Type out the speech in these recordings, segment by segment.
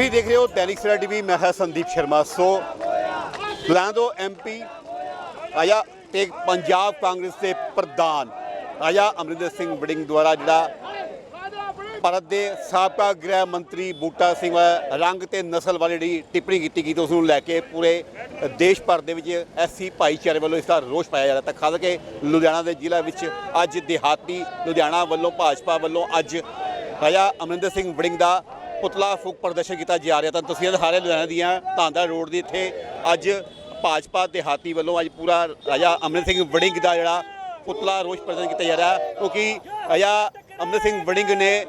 ਤੁਸੀਂ ਦੇਖ ਰਹੇ ਹੋ ਦੈਨਿਕ ਸਵੇਰਾ ਟੀਵੀ, ਮੈਂ ਹਾਂ ਸੰਦੀਪ ਸ਼ਰਮਾ। ਸੋ ਲੁਧਿਆਣਾ ਐਮਪੀ ਆਇਆ ਤੇ ਪੰਜਾਬ ਕਾਂਗਰਸ ਦੇ ਪ੍ਰਧਾਨ, ਆਇਆ ਅਮਰਿੰਦਰ ਸਿੰਘ ਵੜਿੰਗ ਦੁਆਰਾ ਜਿਹੜਾ ਭਾਰਤ ਦੇ ਸਾਬਕਾ ਗ੍ਰਹਿ ਮੰਤਰੀ ਬੂਟਾ ਸਿੰਘ ਰੰਗ ਤੇ ਨਸਲ ਵਾਲੀ ਜਿਹੜੀ ਟਿੱਪਣੀ ਕੀਤੀ ਗਈ ਤੇ ਉਸ ਨੂੰ ਲੈ ਕੇ ਪੂਰੇ ਦੇਸ਼ ਭਰ ਦੇ ਵਿੱਚ ਐਸੀ ਭਾਈਚਾਰੇ ਵੱਲੋਂ ਇਸ ਦਾ ਰੋਸ ਪਾਇਆ ਜਾ ਰਿਹਾ। ਤਾਂ ਖਾਸ ਕਰਕੇ ਲੁਧਿਆਣਾ ਦੇ ਜ਼ਿਲ੍ਹਾ ਵਿੱਚ ਅੱਜ ਦਿਹਾਤੀ ਲੁਧਿਆਣਾ ਵੱਲੋਂ, ਭਾਜਪਾ ਵੱਲੋਂ ਅੱਜ ਆਇਆ ਅਮਰਿੰਦਰ ਸਿੰਘ ਵੜਿੰਗ ਦਾ ਪੁਤਲਾ ਫੂਕ ਪ੍ਰਦਰਸ਼ਨ ਕੀਤਾ ਜਾ ਰਿਹਾ ਤਾਂ ਤਸਵੀਰਾਂ ਦਿਖਾ ਲੁਧਿਆਣਾ ਦੀਆਂ ਧਾਂਦਾ ਰੋਡ ਦੀ ਇੱਥੇ ਅੱਜ ਭਾਜਪਾ ਦਿਹਾਤੀ ਵੱਲੋਂ ਅੱਜ ਪੂਰਾ ਰਾਜਾ ਅਮਰਿੰਦਰ ਸਿੰਘ ਵੜਿੰਗ ਦਾ ਜਿਹੜਾ ਪੁਤਲਾ ਰੋਸ ਪ੍ਰਦਰਸ਼ਨ ਕੀਤਾ ਜਾ ਰਿਹਾ, ਕਿਉਂਕਿ ਰਾਜਾ ਅਮਰਿੰਦਰ ਸਿੰਘ ਵੜਿੰਗ ਨੇ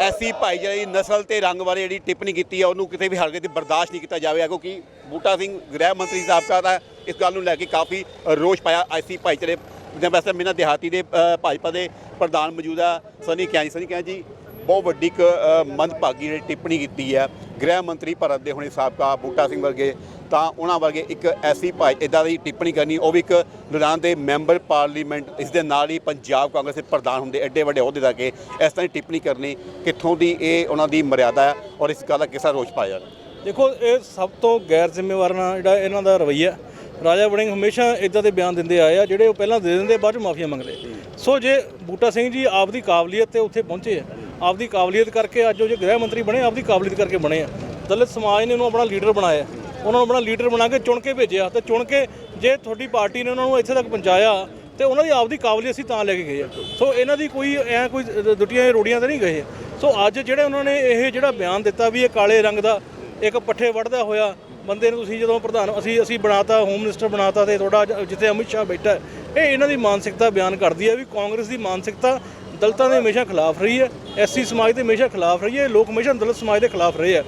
ਐਸੀ ਭਾਈਚਾਰੇ ਦੀ ਨਸਲ ਤੇ ਰੰਗ ਬਾਰੇ ਜਿਹੜੀ ਟਿੱਪਣੀ ਕੀਤੀ ਹੈ ਉਹਨੂੰ ਕਿਤੇ ਵੀ ਹਲਕੇ ਤੇ ਬਰਦਾਸ਼ਤ ਨਹੀਂ ਕੀਤਾ ਜਾਵੇਗਾ, ਕਿਉਂਕਿ ਬੂਟਾ ਸਿੰਘ ਗ੍ਰਹਿ ਮੰਤਰੀ ਸਾਹਿਬ ਦਾ ਇਸ ਗੱਲ ਨੂੰ ਲੈ ਕੇ ਕਾਫੀ ਰੋਸ਼ ਪਾਇਆ ਐਸੀ ਭਾਈਚਾਰੇ ਜਿਵੇਂ ਵੈਸੇ ਮੇਨਾ ਦਿਹਾਤੀ ਦੇ ਭਾਜਪਾ ਦੇ ਪ੍ਰਧਾਨ ਮੌਜੂਦਾ ਸਨੀ ਕਿਆਨੀ ਸਨੀ ਕਿਆ ਜੀ ਬਹੁਤ ਵੱਡੀ ਇੱਕ ਮੰਦਭਾਗੀ ਜਿਹੜੀ ਟਿੱਪਣੀ ਕੀਤੀ ਹੈ। ਗ੍ਰਹਿ ਮੰਤਰੀ ਭਾਰਤ ਦੇ ਹੁਣੇ ਸਾਬਕਾ ਬੂਟਾ ਸਿੰਘ ਵਰਗੇ ਤਾਂ ਉਹਨਾਂ ਵਰਗੇ ਇੱਕ ਐਸੀ ਭਾਈ ਇਦਾਂ ਦੀ ਟਿੱਪਣੀ ਕਰਨੀ ਉਹ ਵੀ ਇੱਕ ਲੁਧਿਆਣਾ ਦੇ ਮੈਂਬਰ ਪਾਰਲੀਮੈਂਟ ਇਸ ਦੇ ਨਾਲ ਹੀ ਪੰਜਾਬ ਕਾਂਗਰਸ ਦੇ ਪ੍ਰਧਾਨ ਹੁੰਦੇ ਐਡੇ ਵੱਡੇ ਅਹੁਦੇ ਦਾ ਕੇ ਇਸ ਤਰ੍ਹਾਂ ਦੀ ਟਿੱਪਣੀ ਕਰਨੀ ਕਿੱਥੋਂ ਦੀ ਇਹ ਉਹਨਾਂ ਦੀ ਮਰਿਆਦਾ ਹੈ ਔਰ ਇਸ ਗੱਲ ਦਾ ਕਿਸਾ ਰੋਸ਼ ਪਾਇਆ ਦੇਖੋ ਇਹ ਸਭ ਤੋਂ ਗੈਰ ਜ਼ਿੰਮੇਵਾਰ ਨਾ ਜਿਹੜਾ ਇਹਨਾਂ ਦਾ ਰਵੱਈਆ ਰਾਜਾ ਵੜਿੰਗ ਹਮੇਸ਼ਾ ਇਦਾਂ ਦੇ ਬਿਆਨ ਦਿੰਦੇ ਆਏ ਆ ਜਿਹੜੇ ਉਹ ਪਹਿਲਾਂ ਦੇ ਦਿੰਦੇ ਬਾਅਦ ਚ ਮਾਫੀਆ ਮੰਗਦੇ। ਸੋ ਜੇ ਬੂਟਾ ਸਿੰਘ ਜੀ ਆਪਦੀ ਕਾਬਲੀਅਤ ਤੇ ਉੱਥੇ ਪਹੁੰਚੇ ਆ ਆਪਦੀ ਕਾਬਲੀਅਤ ਕਰਕੇ ਅੱਜ ਉਹ ਜੇ ਗ੍ਰਹਿ ਮੰਤਰੀ ਬਣੇ, ਆਪਦੀ ਕਾਬਲੀਅਤ ਕਰਕੇ ਬਣੇ ਆ। ਦਲਿਤ ਸਮਾਜ ਨੇ ਉਹਨੂੰ ਆਪਣਾ ਲੀਡਰ ਬਣਾਇਆ। ਉਹਨਾਂ ਨੂੰ ਆਪਣਾ ਲੀਡਰ ਬਣਾ ਕੇ ਚੁਣ ਕੇ ਭੇਜਿਆ ਤੇ ਚੁਣ ਕੇ ਜੇ ਤੁਹਾਡੀ ਪਾਰਟੀ ਨੇ ਉਹਨਾਂ ਨੂੰ ਇੱਥੇ ਤੱਕ ਪਹੁੰਚਾਇਆ ਤੇ ਉਹਨਾਂ ਦੀ ਆਪਦੀ ਕਾਬਲੀਅਤ ਅਸੀਂ ਤਾਂ ਲੈ ਕੇ ਗਏ ਆ। ਸੋ ਇਹਨਾਂ ਦੀ ਕੋਈ ਐ ਕੋਈ ਦੁੱਟੀਆਂ ਰੋੜੀਆਂ ਤਾਂ ਨਹੀਂ ਗਏ। ਸੋ ਅੱਜ ਜਿਹੜੇ ਉਹਨਾਂ ਨੇ ਇਹ ਜਿਹੜਾ ਬਿਆਨ ਦਿੱਤਾ ਵੀ ਇਹ ਕਾਲੇ ਰੰਗ ਦਾ ਇੱਕ ਪੱਠੇ ਵੜਦਾ ਹੋਇਆ ਬੰਦੇ ਨੂੰ ਤੁਸੀਂ ਜਦੋਂ ਪ੍ਰਧਾਨ ਅਸੀਂ ਅਸੀਂ ਬਣਾਤਾ, ਹੋਮ ਮਿਨਿਸਟਰ ਬਣਾਤਾ ਤੇ ਤੁਹਾਡਾ ਜਿੱਥੇ ਅਮਿਤ ਸ਼ਾਹ ਬੈਠਾ, ਇਹ ਇਹਨਾਂ ਦੀ ਮਾਨਸਿਕਤਾ ਬਿਆਨ ਕਰਦੀ ਹੈ ਵੀ ਕਾਂਗਰਸ ਦੀ ਮਾਨਸਿਕਤਾ ਦਲਤਾਂ ਦੇ ਹਮੇਸ਼ਾ ਖਿਲਾਫ ਰਹੀ ਹੈ ਐਸਸੀ ਸਮਾਜ ਦੇ ਹਮੇਸ਼ਾ ਖਿਲਾਫ ਰਹੀ ਹੈ, ਲੋਕ ਹਮੇਸ਼ਾ ਦਲਿਤ ਸਮਾਜ ਦੇ ਖਿਲਾਫ ਰਹੇ ਆ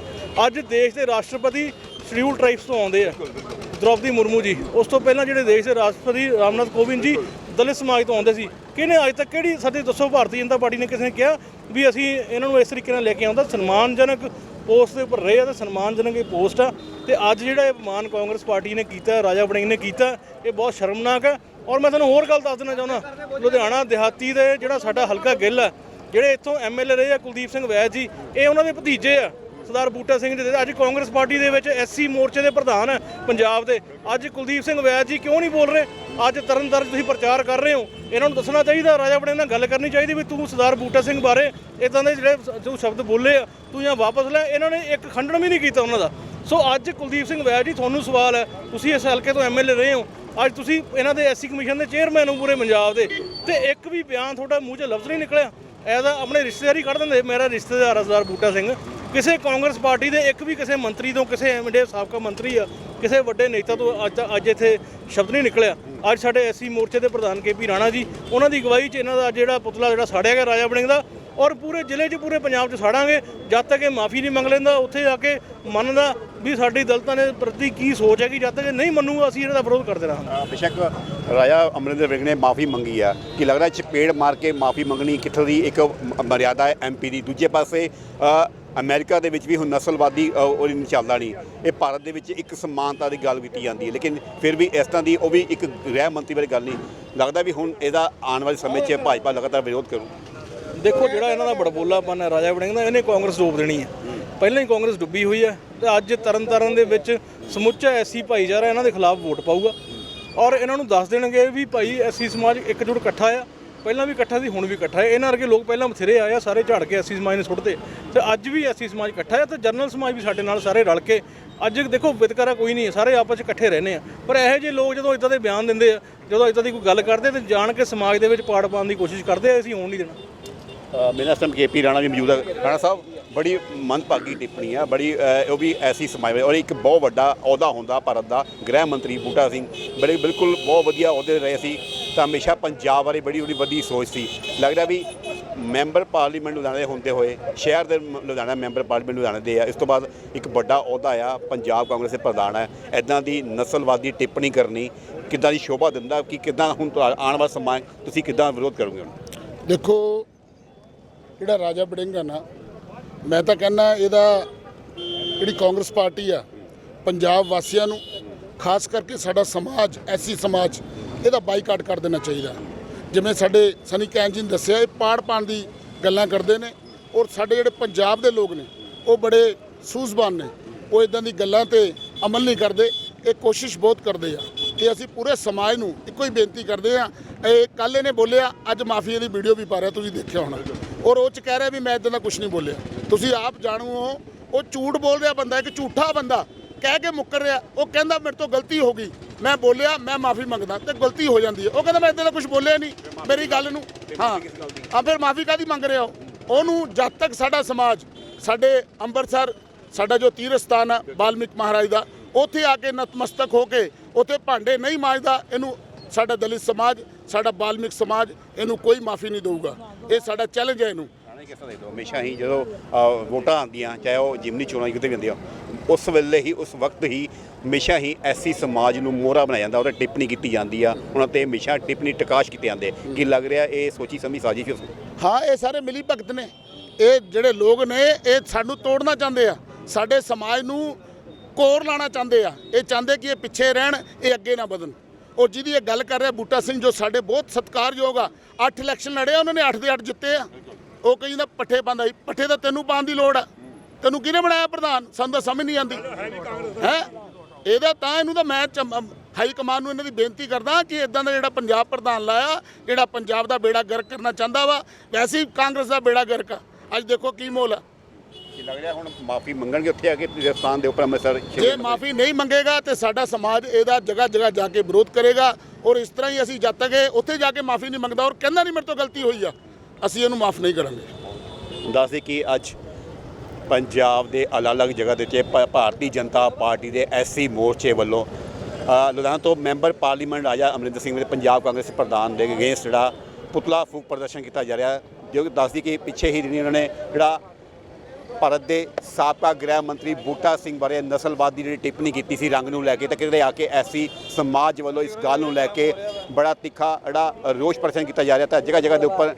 ਅੱਜ ਦੇਸ਼ ਦੇ ਰਾਸ਼ਟਰਪਤੀ ਸ਼ਡਿਊਲ ਟ੍ਰਾਈਬਸ ਤੋਂ ਆਉਂਦੇ ਆ ਦ੍ਰੌਪਦੀ ਮੁਰਮੂ ਜੀ, ਉਸ ਤੋਂ ਪਹਿਲਾਂ ਜਿਹੜੇ ਦੇਸ਼ ਦੇ ਰਾਸ਼ਟਰਪਤੀ ਰਾਮਨਾਥ ਕੋਵਿੰਦ ਜੀ ਦਲਿਤ ਸਮਾਜ ਤੋਂ ਆਉਂਦੇ ਸੀ, ਕਿਹਨੇ ਅੱਜ ਤੱਕ ਕਿਹੜੀ, ਸਾਡੇ ਦੱਸੋ ਭਾਰਤੀ ਜਨਤਾ ਪਾਰਟੀ ਨੇ ਕਿਸੇ ਨੇ ਕਿਹਾ ਵੀ ਅਸੀਂ ਇਹਨਾਂ ਨੂੰ ਇਸ ਤਰੀਕੇ ਨਾਲ ਲੈ ਕੇ ਆਉਂਦਾ, ਸਨਮਾਨਜਨਕ ਪੋਸਟ ਦੇ ਉੱਪਰ ਰਹੇ ਆ ਤੇ ਸਨਮਾਨਜਨਕ ਇਹ ਪੋਸਟ ਆ। ਤੇ ਅੱਜ ਜਿਹੜਾ ਇਹ ਮਾਨ ਕਾਂਗਰਸ ਪਾਰਟੀ ਨੇ ਕੀਤਾ, ਰਾਜਾ ਵੜਿੰਗ ਨੇ ਕੀਤਾ, ਇਹ ਬਹੁਤ ਸ਼ਰਮਨਾਕ ਹੈ। ਔਰ ਮੈਂ ਤੁਹਾਨੂੰ ਹੋਰ ਗੱਲ ਦੱਸ ਦੇਣਾ ਚਾਹੁੰਦਾ, ਲੁਧਿਆਣਾ ਦਿਹਾਤੀ ਦੇ ਜਿਹੜਾ ਸਾਡਾ ਹਲਕਾ ਗਿੱਲ ਹੈ, ਜਿਹੜੇ ਇੱਥੋਂ ਐਮਐਲਏ ਰਹੇ ਆ ਕੁਲਦੀਪ ਸਿੰਘ ਵੈਦ ਜੀ, ਇਹ ਉਹਨਾਂ ਦੇ ਭਤੀਜੇ ਆ, ਸਰਦਾਰ ਬੂਟਾ ਸਿੰਘ ਜੀ ਦੇ, ਅੱਜ ਕਾਂਗਰਸ ਪਾਰਟੀ ਦੇ ਵਿੱਚ ਐਸਸੀ ਮੋਰਚੇ ਦੇ ਪ੍ਰਧਾਨ ਹੈ ਪੰਜਾਬ ਦੇ। ਅੱਜ ਕੁਲਦੀਪ ਸਿੰਘ ਵੈਦ ਜੀ ਕਿਉਂ ਨਹੀਂ ਬੋਲ ਰਹੇ? ਅੱਜ ਤਰਨਤਾਰਨ ਤੁਸੀਂ ਪ੍ਰਚਾਰ ਕਰ ਰਹੇ ਹੋ, ਇਹਨਾਂ ਨੂੰ ਦੱਸਣਾ ਚਾਹੀਦਾ, ਰਾਜਾ ਬਣੇ ਨਾਲ ਗੱਲ ਕਰਨੀ ਚਾਹੀਦੀ ਵੀ ਤੂੰ ਸਰਦਾਰ ਬੂਟਾ ਸਿੰਘ ਬਾਰੇ ਇਦਾਂ ਦੇ ਜਿਹੜੇ ਸ- ਜੋ ਸ਼ਬਦ ਬੋਲੇ ਆ, ਤੂੰ ਜਾਂ ਵਾਪਸ ਲੈ। ਇਹਨਾਂ ਨੇ ਇੱਕ ਖੰਡਨ ਵੀ ਨਹੀਂ ਕੀਤਾ ਉਹਨਾਂ ਦਾ। ਸੋ ਅੱਜ ਕੁਲਦੀਪ ਸਿੰਘ ਵੈਦ ਜੀ, ਤੁਹਾਨੂੰ ਸਵਾਲ ਹੈ, ਤੁਸੀਂ ਇਸ ਹਲਕੇ ਤੋਂ ਐਮਐਲਏ ਰਹੇ ਹੋ ਅੱਜ ਤੁਸੀਂ ਇਹਨਾਂ ਦੇ ਐਸਸੀ ਕਮਿਸ਼ਨ ਦੇ ਚੇਅਰਮੈਨ ਹੋ ਪੂਰੇ ਪੰਜਾਬ ਦੇ ਤੇ ਇੱਕ ਵੀ ਬਿਆਨ ਤੁਹਾਡਾ ਮੂੰਹ 'ਚ ਲਫ਼ਜ਼ ਨਹੀਂ ਨਿਕਲਿਆ। ਐਦਾ ਆਪਣੇ ਰਿਸ਼ਤੇਦਾਰੀ ਕੱਢ ਦਿੰਦੇ, ਮੇਰਾ ਰਿਸ਼ਤੇਦਾਰ ਆ ਬੂਟਾ ਸਿੰਘ। ਕਿਸੇ ਕਾਂਗਰਸ ਪਾਰਟੀ ਦੇ ਇੱਕ ਵੀ ਕਿਸੇ ਮੰਤਰੀ ਤੋਂ, ਕਿਸੇ ਐਮਡੇ ਸਾਬਕਾ ਮੰਤਰੀ ਆ, ਕਿਸੇ ਵੱਡੇ ਨੇਤਾ ਤੋਂ ਅੱਜ ਅੱਜ ਇੱਥੇ ਸ਼ਬਦ ਨਹੀਂ ਨਿਕਲਿਆ। ਅੱਜ ਸਾਡੇ ਐਸਸੀ ਮੋਰਚੇ ਦੇ ਪ੍ਰਧਾਨ ਕੇਪੀ ਰਾਣਾ ਜੀ, ਉਹਨਾਂ ਦੀ ਅਗਵਾਈ 'ਚ ਇਹਨਾਂ ਦਾ ਜਿਹੜਾ ਪੁਤਲਾ ਜਿਹੜਾ ਸਾੜਿਆ ਗਿਆ ਰਾਜਾ ਬਣਿੰਗ ਦਾ ਔਰ ਪੂਰੇ ਜ਼ਿਲ੍ਹੇ 'ਚ ਪੂਰੇ ਪੰਜਾਬ 'ਚ ਸਾੜਾਂਗੇ। ਜਦ ਤੱਕ ਇਹ ਮਾਫੀ ਨਹੀਂ ਮੰਗ ਲੈਂਦਾ ਉੱਥੇ ਜਾ ਕੇ ਮੰਨਦਾ ਵੀ ਸਾਡੀ ਦਲਤਾਂ ਦੇ ਪ੍ਰਤੀ ਕੀ ਸੋਚ ਹੈ ਕਿ ਜਦ ਤੱਕ ਇਹ ਨਹੀਂ ਮੰਨੂਗਾ ਅਸੀਂ ਇਹਨਾਂ ਦਾ ਵਿਰੋਧ ਕਰਦੇ ਰਹਾਂਗੇ। ਬੇਸ਼ੱਕ ਰਾਜਾ ਅਮਰਿੰਦਰ ਵਿੰਗ ਨੇ ਮਾਫੀ ਮੰਗੀ ਆ। ਕਿ ਲੱਗਦਾ ਚਪੇੜ ਮਾਰ ਕੇ ਮਾਫੀ ਮੰਗਣੀ ਕਿੱਥੋਂ ਦੀ ਇੱਕ ਮਰਿਆਦਾ ਹੈ ਐਮਪੀ ਦੀ? ਦੂਜੇ ਪਾਸੇ ਅ, ਅਮਰੀਕਾ ਦੇ ਵਿੱਚ ਵੀ ਹੁਣ ਨਸਲਵਾਦੀ ਅ, ਉਹ ਨਹੀਂ ਚੱਲਦਾ ਨਹੀਂ। ਇਹ ਭਾਰਤ ਦੇ ਵਿੱਚ ਇੱਕ ਸਮਾਨਤਾ ਦੀ ਗੱਲ ਕੀਤੀ ਜਾਂਦੀ ਹੈ ਲੇਕਿਨ ਫਿਰ ਵੀ ਇਸ ਤਰ੍ਹਾਂ ਦੀ ਉਹ ਵੀ ਇੱਕ ਗ੍ਰਹਿ ਮੰਤਰੀ ਬਾਰੇ ਗੱਲ ਨਹੀਂ। ਲੱਗਦਾ ਵੀ ਹੁਣ ਇਹਦਾ ਆਉਣ ਵਾਲੇ ਸਮੇਂ 'ਚ ਭਾਜਪਾ ਲਗਾਤਾਰ ਵਿਰੋਧ ਕਰੂ ਦੇਖੋ ਜਿਹੜਾ ਇਹਨਾਂ ਦਾ ਬੜਬੋਲਾਪਨ ਹੈ, ਰਾਜਾ ਵੜਿੰਗ ਦਾ, ਇਹਨੇ ਕਾਂਗਰਸ ਡੋਬ ਦੇਣੀ ਹੈ। ਪਹਿਲਾਂ ਹੀ ਕਾਂਗਰਸ ਡੁੱਬੀ ਹੋਈ ਹੈ ਤੇ ਅੱਜ ਤਰਨਤਾਰਨ ਦੇ ਵਿੱਚ ਸਮੁੱਚਾ ਐਸੀ ਭਾਈਚਾਰਾ ਇਹਨਾਂ ਦੇ ਖਿਲਾਫ ਵੋਟ ਪਾਊਗਾ। ਔਰ ਇਹਨਾਂ ਨੂੰ ਦੱਸ ਦੇਣਗੇ ਵੀ ਭਾਈ ਐਸੀ ਸਮਾਜ ਇਕਜੁੱਟ ਇਕੱਠਾ ਆ। ਪਹਿਲਾਂ ਵੀ ਇਕੱਠਾ ਸੀ, ਹੁਣ ਵੀ ਇਕੱਠਾ ਹੈ। ਇਹਨਾਂ ਵਰਗੇ ਲੋਕ ਪਹਿਲਾਂ ਬਥੇਰੇ ਆਏ ਆ, ਸਾਰੇ ਝਾੜ ਕੇ ਐਸੀ ਸਮਾਜ ਨੇ ਸੁੱਟਦੇ ਤੇ ਅੱਜ ਵੀ ਐਸੀ ਸਮਾਜ ਇਕੱਠਾ ਹੈ ਤੇ ਜਨਰਲ ਸਮਾਜ ਵੀ ਸਾਡੇ ਨਾਲ ਸਾਰੇ ਰਲ ਕੇ, ਅੱਜ ਦੇਖੋ ਵਿਤਕਰਾ ਕੋਈ ਨਹੀਂ ਹੈ, ਸਾਰੇ ਆਪਸ 'ਚ ਇਕੱਠੇ ਰਹਿੰਦੇ ਆ। ਪਰ ਇਹੋ ਜਿਹੇ ਲੋਕ ਜਦੋਂ ਇਦਾਂ ਦੇ ਬਿਆਨ ਦਿੰਦੇ ਆ, ਜਦੋਂ ਇਦਾਂ ਦੀ ਕੋਈ ਗੱਲ ਕਰਦੇ ਤੇ ਜਾਣ ਕੇ ਸਮਾਜ ਦੇ ਵਿੱਚ ਪਾੜ ਪਾਉਣ ਦੀ ਕੋਸ਼ਿਸ਼ ਕਰਦੇ ਆ, ਅਸੀਂ ਹੋਣ ਨਹੀਂ ਦੇਣਾ। ਮੇਰਾ ਸਮ ਕੇਪੀ ਰਾਣਾ ਵੀ ਮੌਜੂਦਾ ਰਾਣਾ ਸਾਹਿਬ ਬੜੀ ਮਨਭਾਗੀ ਟਿੱਪਣੀ ਆ ਬੜੀ ਅ, ਉਹ ਵੀ ਐਸੀ ਸਮਾਜ ਔਰ ਇੱਕ ਬਹੁਤ ਵੱਡਾ ਅਹੁਦਾ ਹੁੰਦਾ ਭਾਰਤ ਦਾ ਗ੍ਰਹਿ ਮੰਤਰੀ ਬੂਟਾ ਸਿੰਘ। ਬੜੇ ਬਿਲਕੁਲ ਬਹੁਤ ਵਧੀਆ ਅਹੁਦੇ ਰਹੇ ਸੀ। ਤਾਂ ਹਮੇਸ਼ਾ ਪੰਜਾਬ ਬਾਰੇ ਬੜੀ ਬੜੀ ਵੱਡੀ ਸੋਚ ਸੀ। ਲੱਗਦਾ ਵੀ ਮੈਂਬਰ ਪਾਰਲੀਮੈਂਟ ਲੁਧਿਆਣਾ ਦੇ ਹੁੰਦੇ ਹੋਏ ਸ਼ਹਿਰ ਦੇ ਮ- ਲੁਧਿਆਣਾ ਮੈਂਬਰ ਪਾਰਲੀਮੈਂਟ ਲੁਧਿਆਣਾ ਦੇ ਆ। ਇਸ ਤੋਂ ਬਾਅਦ ਇੱਕ ਵੱਡਾ ਅਹੁਦਾ ਆ ਪੰਜਾਬ ਕਾਂਗਰਸ ਦੇ ਪ੍ਰਧਾਨ ਹੈ ਐਦਾਂ ਦੀ ਨਸਲਵਾਦੀ ਟਿੱਪਣੀ ਕਰਨੀ ਕਿੱਦਾਂ ਦੀ ਸ਼ੋਭਾ ਦਿੰਦਾ ਕਿ ਕਿੱਦਾਂ ਹੁਣ ਤੁਹਾ- ਆਉਣ ਵਾਲਾ ਸਮਾਂ ਤੁਸੀਂ ਕਿੱਦਾਂ ਵਿਰੋਧ ਕਰੋਗੇ ਹੁਣ? ਦੇਖੋ ਜਿਹੜਾ ਰਾਜਾ ਬੜਿੰਗਾ ਨਾ, ਮੈਂ ਤਾਂ ਕਹਿੰਦਾ ਇਹਦਾ ਜਿਹੜੀ ਕਾਂਗਰਸ ਪਾਰਟੀ ਆ, ਪੰਜਾਬ ਵਾਸੀਆਂ ਨੂੰ, ਖਾਸ ਕਰਕੇ ਸਾਡਾ ਸਮਾਜ, ਐਸੀ ਸਮਾਜ, ਇਹਦਾ ਬਾਈਕਾਟ ਕਰ ਦੇਣਾ ਚਾਹੀਦਾ। ਜਿਵੇਂ ਸਾਡੇ ਸਨੀ ਕੈਨ ਜੀ ਨੇ ਦੱਸਿਆ, ਇਹ ਪਾੜ ਪਾਣ ਦੀ ਗੱਲਾਂ ਕਰਦੇ ਨੇ ਔਰ ਸਾਡੇ ਜਿਹੜੇ ਪੰਜਾਬ ਦੇ ਲੋਕ ਨੇ, ਉਹ ਬੜੇ ਸੂਝਵਾਨ ਨੇ। ਉਹ ਇਦਾਂ ਦੀ ਗੱਲਾਂ ਤੇ ਅਮਲ ਨਹੀਂ ਕਰਦੇ, ਇਹ ਕੋਸ਼ਿਸ਼ ਬਹੁਤ ਕਰਦੇ ਆ। ਤੇ ਅਸੀਂ ਪੂਰੇ ਸਮਾਜ ਨੂੰ ਇੱਕੋ ਹੀ ਬੇਨਤੀ ਕਰਦੇ ਆ, ਇਹ ਕੱਲ੍ਹ ਇਹਨੇ ਬੋਲਿਆ, ਅੱਜ ਮਾਫੀਆ ਦੀ ਵੀਡੀਓ ਵੀ ਪਾ ਰਿਹਾ, ਤੁਸੀਂ ਦੇਖਿਆ ਹੋਣਾ। ਔਰ ਉਹ ਚ ਕਹਿ ਰਿਹਾ ਵੀ ਮੈਂ ਇਦਾਂ ਦਾ ਕੁਝ ਨਹੀਂ ਬੋਲਿਆ। ਤੁਸੀਂ ਆਪ ਜਾਣੂ ਹੋ, ਉਹ ਝੂਠ ਬੋਲ ਰਿਹਾ ਬੰਦਾ, ਇੱਕ ਝੂਠਾ ਬੰਦਾ, ਕਹਿ ਕੇ ਮੁੱਕਰ ਰਿਹਾ, ਉਹ ਕਹਿੰਦਾ ਮੇਰੇ ਤੋਂ ਗਲਤੀ ਹੋ ਗਈ। ਮੈਂ ਬੋਲਿਆ, ਮੈਂ ਮਾਫੀ ਮੰਗਦਾ ਤੇ ਗਲਤੀ ਹੋ ਜਾਂਦੀ ਹੈ। ਉਹ ਕਹਿੰਦਾ ਮੈਂ ਇਦਾਂ ਦਾ ਕੁਝ ਬੋਲਿਆ ਨਹੀਂ, ਮੇਰੀ ਗੱਲ ਨੂੰ, ਹਾਂ। ਆ ਫਿਰ ਮਾਫੀ ਕਾਦੀ ਮੰਗ ਰਿਹਾ ਉਹ? ਉਹਨੂੰ ਜਦ ਤੱਕ ਸਾਡਾ ਸਮਾਜ, ਸਾਡੇ ਅੰਮ੍ਰਿਤਸਰ, ਸਾਡਾ ਜੋ ਤੀਰਥ ਸਥਾਨ ਆ, ਬਾਲਮਿਕ ਮਹਾਰਾਜ ਦਾ, ਉੱਥੇ ਆ ਕੇ ਨਤਮਸਤਕ ਹੋ ਕੇ, ਉੱਥੇ ਭਾਂਡੇ ਨਹੀਂ ਮਾਂਜਦਾ, ਇਹਨੂੰ ਸਾਡਾ ਦਲਿਤ ਸਮਾਜ ਸਾਡਾ ਬਾਲਮਿਕ ਸਮਾਜ ਇਹਨੂੰ ਕੋਈ ਮਾਫੀ ਨਹੀਂ ਦੇਊਗਾ। ਇਹ ਸਾਡਾ ਚੈਲੰਜ ਹੈ ਇਹਨੂੰ। ਕਿਸ ਹਮੇਸ਼ਾ ਹੀ ਜਦੋਂ ਵੋਟਾਂ ਆਉਂਦੀਆਂ ਚਾਹੇ ਉਹ ਜਿਮਨੀ ਚੋਣਾਂ ਕਿਤੇ ਵੀ ਹੁੰਦੀਆਂ ਉਸ ਵੇਲੇ ਹੀ ਉਸ ਵਕਤ ਹੀ ਹਮੇਸ਼ਾ ਹੀ ਐਸੀ ਸਮਾਜ ਨੂੰ ਮੋਹਰਾ ਬਣਾਇਆ ਜਾਂਦਾ ਉਹਦੇ ਟਿੱਪਣੀ ਕੀਤੀ ਜਾਂਦੀ ਆ ਉਹਨਾਂ ਤੇ ਹਮੇਸ਼ਾ ਟਿੱਪਣੀ ਟਿਕਾਸ਼ ਕੀਤੇ ਜਾਂਦੇ। ਕੀ ਲੱਗ ਰਿਹਾ ਇਹ ਸੋਚੀ ਸਮਝੀ ਸਾਜ਼ਿਸ਼ ਹਾਂ ਇਹ ਸਾਰੇ ਮਿਲੀ ਭਗਤ ਨੇ। ਇਹ ਜਿਹੜੇ ਲੋਕ ਨੇ ਇਹ ਸਾਨੂੰ ਤੋੜਨਾ ਚਾਹੁੰਦੇ ਆ। ਸਾਡੇ ਸਮਾਜ ਨੂੰ ਕੋਰ ਲਾਣਾ ਚਾਹੁੰਦੇ ਆ। ਇਹ ਚਾਹੁੰਦੇ ਕਿ ਇਹ ਪਿੱਛੇ ਰਹਿਣ ਇਹ ਅੱਗੇ ਨਾ ਵਧਣ। ਉਹ ਜਿਹਦੀ ਇਹ ਗੱਲ ਕਰ ਰਿਹਾ ਬੂਟਾ ਸਿੰਘ ਜੋ ਸਾਡੇ ਬਹੁਤ ਸਤਿਕਾਰਯੋਗ ਆ 8 ਇਲੈਕਸ਼ਨ ਲੜਿਆ ਉਹਨਾਂ ਨੇ 8 ਦੇ 8 ਜਿੱਤੇ ਆ। ਉਹ ਕਹਿੰਦਾ ਪੱਠੇ ਪਾਉਂਦਾ ਸੀ ਪੱਠੇ ਤਾਂ ਤੈਨੂੰ ਪਾਉਣ ਦੀ ਲੋੜ ਆ। ਤੈਨੂੰ ਕਿਹਨੇ ਬਣਾਇਆ ਪ੍ਰਧਾਨ? ਸਾਨੂੰ ਤਾਂ ਸਮਝ ਨਹੀਂ ਆਉਂਦੀ। ਹੈ? ਇਹਦਾ ਤਾਂ ਇਹਨੂੰ ਤਾਂ ਮੈਂ ਚਮ- ਹਾਈ ਕਮਾਨ ਨੂੰ ਇਹਨਾਂ ਦੀ ਬੇਨਤੀ ਕਰਦਾ ਕਿ ਇਦਾਂ ਦਾ ਜਿਹੜਾ ਪੰਜਾਬ ਪ੍ਰਧਾਨ ਲਾਇਆ, ਜਿਹੜਾ ਪੰਜਾਬ ਦਾ ਬੇੜਾ ਗਰਕ ਕਰਨਾ ਚਾਹੁੰਦਾ ਵਾ, ਵੈਸੇ ਹੀ ਕਾਂਗਰਸ ਦਾ ਬੇੜਾ ਗਰਕ ਆ। ਅੱਜ ਦੇਖੋ ਕੀ ਮੋਲ ਆ। ਲੱਗ ਰਿਹਾ? ਹੁਣ ਮਾਫੀ ਮੰਗਣਗੇ ਉੱਥੇ ਆ ਕੇ ਸਥਾਨ ਦੇ ਉੱਪਰ ਅੰਮ੍ਰਿਤਸਰ ਜੇ ਮਾਫੀ ਨਹੀਂ ਮੰਗੇਗਾ ਤੇ ਸਾਡਾ ਸਮਾਜ ਇਹਦਾ ਜਗ੍ਹਾ ਜਗ੍ਹਾ ਜਾ ਕੇ ਵਿਰੋਧ ਕਰੇਗਾ ਔਰ ਇਸ ਤਰ੍ਹਾਂ ਹੀ ਅਸੀਂ ਜਦ ਤੱਕ ਉੱਥੇ ਜਾ ਕੇ ਮਾਫੀ ਨਹੀਂ ਮੰਗਦਾ ਔਰ ਕਹਿੰਦਾ ਨਹੀਂ ਮੇਰੇ ਤੋਂ ਗਲਤੀ ਹੋਈ ਆ ਅਸੀਂ ਇਹਨੂੰ ਮਾਫ ਨਹੀਂ ਕਰਾਂਗੇ। ਦੱਸਦੇ ਕਿ ਅੱਜ ਪੰਜਾਬ ਦੇ ਅਲੱਗ-ਅਲੱਗ ਜਗ੍ਹਾ ਦੇ ਉੱਤੇ ਭਾਰਤੀ ਜਨਤਾ ਪਾਰਟੀ ਦੇ ਐਸਸੀ ਮੋਰਚੇ ਵੱਲੋਂ ਲੁਧਿਆਣਾ ਤੋਂ ਮੈਂਬਰ ਪਾਰਲੀਮੈਂਟ ਰਾਜਾ ਅਮਰਿੰਦਰ ਸਿੰਘ ਦੇ ਪੰਜਾਬ ਕਾਂਗਰਸ ਪ੍ਰਧਾਨ ਦੇ ਅਗੇਂਸਟ ਜਿਹੜਾ ਪੁਤਲਾ ਫੂਕ ਪ੍ਰਦਰਸ਼ਨ ਕੀਤਾ ਜਾ ਰਿਹਾ ਜੋ ਕਿ ਦੱਸਦੀ ਕਿ ਪਿੱਛੇ ਹੀ ਦਿਨੀ ਉਹਨਾਂ ਨੇ ਜਿਹੜਾ ਭਾਰਤ ਦੇ ਸਾਬਕਾ ਗ੍ਰਹਿ ਮੰਤਰੀ ਬੂਟਾ ਸਿੰਘ ਬਾਰੇ ਨਸਲਵਾਦੀ ਜਿਹੜੀ ਟਿੱਪਣੀ ਕੀਤੀ ਸੀ ਰੰਗ ਨੂੰ ਲੈ ਕੇ, ਤਾਂ ਕਿਤੇ ਆ ਕੇ ਐਸੀ ਸਮਾਜ ਵੱਲੋਂ ਇਸ ਗੱਲ ਨੂੰ ਲੈ ਕੇ ਬੜਾ ਤਿੱਖਾ ਜਿਹੜਾ ਰੋਸ ਪ੍ਰਦਰਸ਼ਨ ਕੀਤਾ ਜਾ ਰਿਹਾ ਤਾਂ ਜਗ੍ਹਾ ਜਗ੍ਹਾ ਦੇ ਉੱਪਰ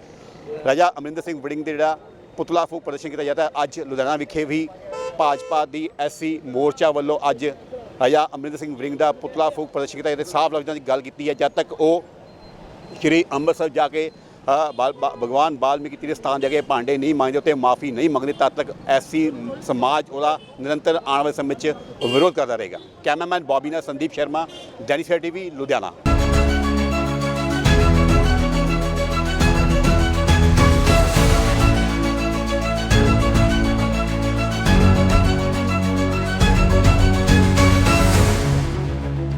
ਰਾਜਾ ਅਮਰਿੰਦਰ ਸਿੰਘ ਵੜਿੰਗ ਦੇ ਜਿਹੜਾ ਪੁਤਲਾ ਫੂਕ ਪ੍ਰਦਰਸ਼ਨ ਕੀਤਾ ਜਾਂਦਾ ਹੈ ਅੱਜ ਲੁਧਿਆਣਾ ਵਿਖੇ ਵੀ ਭਾਜਪਾ ਦੀ ਐਸੀ ਮੋਰਚਾ ਵੱਲੋਂ ਅੱਜ ਰਾਜਾ ਅਮਰਿੰਦਰ ਸਿੰਘ ਵੜਿੰਗ ਦਾ ਪੁਤਲਾ ਫੂਕ ਪ੍ਰਦਰਸ਼ਨ ਕੀਤਾ ਜਾਂਦਾ ਸਾਫ਼ ਲਫ਼ਜ਼ਾਂ ਦੀ ਗੱਲ ਕੀਤੀ ਹੈ, ਜਦ ਤੱਕ ਉਹ ਸ਼੍ਰੀ ਅੰਮ੍ਰਿਤਸਰ ਜਾ ਕੇ ਭਗਵਾਨ ਬਾਲਮੀਕੀ ਤੀਰਥ ਸਥਾਨ ਜਾ ਕੇ ਭਾਂਡੇ ਨਹੀਂ ਮੰਗਦੇ ਤੇ ਮਾਫੀ ਨਹੀਂ ਮੰਗਦੇ, ਤਦ ਤੱਕ ਐਸੀ ਸਮਾਜ ਉਹਦਾ ਨਿਰੰਤਰ ਆਉਣ ਵਾਲੇ ਸਮੇਂ 'ਚ ਵਿਰੋਧ ਕਰਦਾ ਰਹੇਗਾ। ਕੈਮਰਾਮੈਨ ਬੌਬੀ ਨਾਲ ਸੰਦੀਪ ਸ਼ਰਮਾ ਡੈਨੀਸਰ ਟੀਵੀ, ਲੁਧਿਆਣਾ।